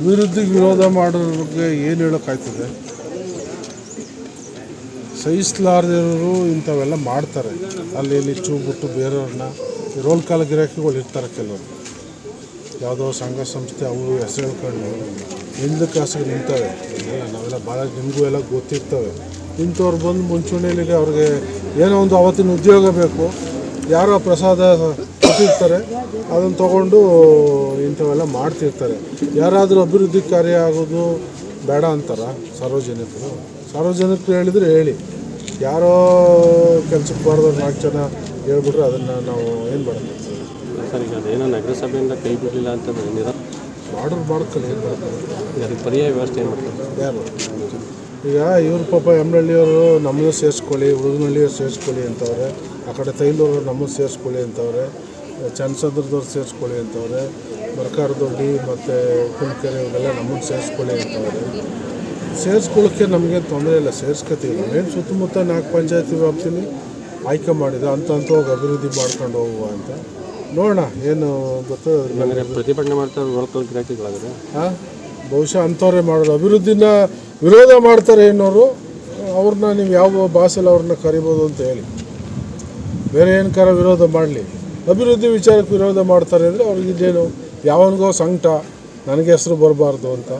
ಅಭಿವೃದ್ಧಿಗೆ ವಿರೋಧ ಮಾಡೋರಿಗೆ ಏನು ಹೇಳೋಕ್ಕಾಯ್ತದೆ? ಸಹಿಸ್ಲಾರ್ದಿರೋರು ಇಂಥವೆಲ್ಲ ಮಾಡ್ತಾರೆ. ಅಲ್ಲಿ ಇಲ್ಲಿ ಬಿಟ್ಟು ಬೇರೆಯವ್ರನ್ನ ರೋಲ್ ಕಾಲ ಗಿರಾಕಿಗಳು ಇರ್ತಾರೆ ಕೆಲವರು. ಯಾವುದೋ ಸಂಘ ಸಂಸ್ಥೆ ಅವರು ಹೆಸರು ಹೇಳ್ಕೊಂಡು ಹಿಂದಕ್ಕೆ ಕಾಸಿಗೆ ನಿಂತವೆ. ನಾವೆಲ್ಲ ಭಾಳ ನಿಮಗೂ ಎಲ್ಲ ಗೊತ್ತಿರ್ತವೆ. ಇಂಥವ್ರು ಬಂದು ಮುಂಚೂಣಿಯಲ್ಲಿ ಅವ್ರಿಗೆ ಏನೋ ಒಂದು ಅವತ್ತಿನ ಉದ್ಯೋಗ ಬೇಕು. ಯಾರೋ ಪ್ರಸಾದ ಕೊಟ್ಟಿರ್ತಾರೆ ಅದನ್ನು ತಗೊಂಡು ಇಂಥವೆಲ್ಲ ಮಾಡ್ತಿರ್ತಾರೆ. ಯಾರಾದರೂ ಅಭಿವೃದ್ಧಿ ಕಾರ್ಯ ಆಗೋದು ಬೇಡ ಅಂತಾರ ಸಾರ್ವಜನಿಕರು? ಸಾರ್ವಜನಿಕರು ಹೇಳಿದರೆ ಹೇಳಿ. ಯಾರೋ ಕೆಲಸಕ್ಕೆ ಬಾರ್ದವ್ರು ನಾಲ್ಕು ಜನ ಹೇಳ್ಬಿಟ್ರೆ ಅದನ್ನು ನಾವು ಏನು ಮಾಡೋದು? ಸರ್ ಈಗ ಅದೇನೋ ನಗರಸಭೆಯಿಂದ ಕೈ ಬಿಡಲಿಲ್ಲ ಅಂತಂದ್ರೆ ನಿರ ಮಾಡೋರು ಮಾಡ್ಕೊಳ್ಳಿ ಏನು ಮಾಡ್ತಾರೆ ಅದಕ್ಕೆ ಪರ್ಯಾಯ ವ್ಯವಸ್ಥೆ ಏನು ಮಾಡ್ತಾರೆ? ಯಾರು? ಈಗ ಇವ್ರ ಪಾಪ ಎಮ್ನಳ್ಳಿಯವರು ನಮ್ಮನ್ನು ಸೇರಿಸ್ಕೊಳ್ಳಿ ಹುಡುಗನಹಳ್ಳಿಯವ್ರು ಸೇರಿಸ್ಕೊಳ್ಳಿ ಅಂತವ್ರೆ. ಆ ಕಡೆ ತೈಲೂರು ನಮ್ಮನ್ನು ಸೇರಿಸ್ಕೊಳ್ಳಿ ಅಂತವ್ರೆ. ಚನ್ನಸಂದ್ರದವ್ರು ಸೇರಿಸ್ಕೊಳ್ಳಿ ಅಂತವ್ರೆ ಬರ್ಕಾರದೊಡ್ಡಿ ಮತ್ತು ಕುಂಕೆರೆ ಇವರೆಲ್ಲ ನಮ್ಮನ್ನು ಸೇರಿಸ್ಕೊಳ್ಳಿ ಅಂತವ್ರೆ. ಸೇರಿಸ್ಕೊಳ್ಳೋಕ್ಕೆ ನಮಗೇನು ತೊಂದರೆ ಇಲ್ಲ ಸೇರಿಸ್ಕೊತೀವಿ ಏನು ಸುತ್ತಮುತ್ತ ನಾಲ್ಕು ಪಂಚಾಯತಿ ವ್ಯಾಪ್ತಿಲಿ ಆಯ್ಕೆ ಮಾಡಿದ ಅಂತ ಅಂತ ಹೋಗಿ ಅಭಿವೃದ್ಧಿ ಮಾಡ್ಕೊಂಡು ಹೋಗುವ ಅಂತ. ನೋಡೋಣ ಏನು ಗೊತ್ತು ಪ್ರತಿಭಟನೆ ಮಾಡ್ತಾರೆ ಹಾಂ? ಬಹುಶಃ ಅಂಥವ್ರೆ ಮಾಡೋದು. ಅಭಿವೃದ್ಧಿನ ವಿರೋಧ ಮಾಡ್ತಾರೆ ಏನೋರು ಅವ್ರನ್ನ ನೀವು ಯಾವ ಭಾಷೆಲಿ ಅವ್ರನ್ನ ಕರಿಬೋದು ಅಂತ ಹೇಳಿ. ಬೇರೆ ಏನಕ್ಕಾರ ವಿರೋಧ ಮಾಡಲಿ. ಅಭಿವೃದ್ಧಿ ವಿಚಾರಕ್ಕೆ ವಿರೋಧ ಮಾಡ್ತಾರೆ ಅಂದರೆ ಅವ್ರಿಗೆ ಇದೇನು ಯಾವನಿಗೋ ಸಂಕಟ ನನಗೆ ಹೆಸರು ಬರಬಾರ್ದು ಅಂತ.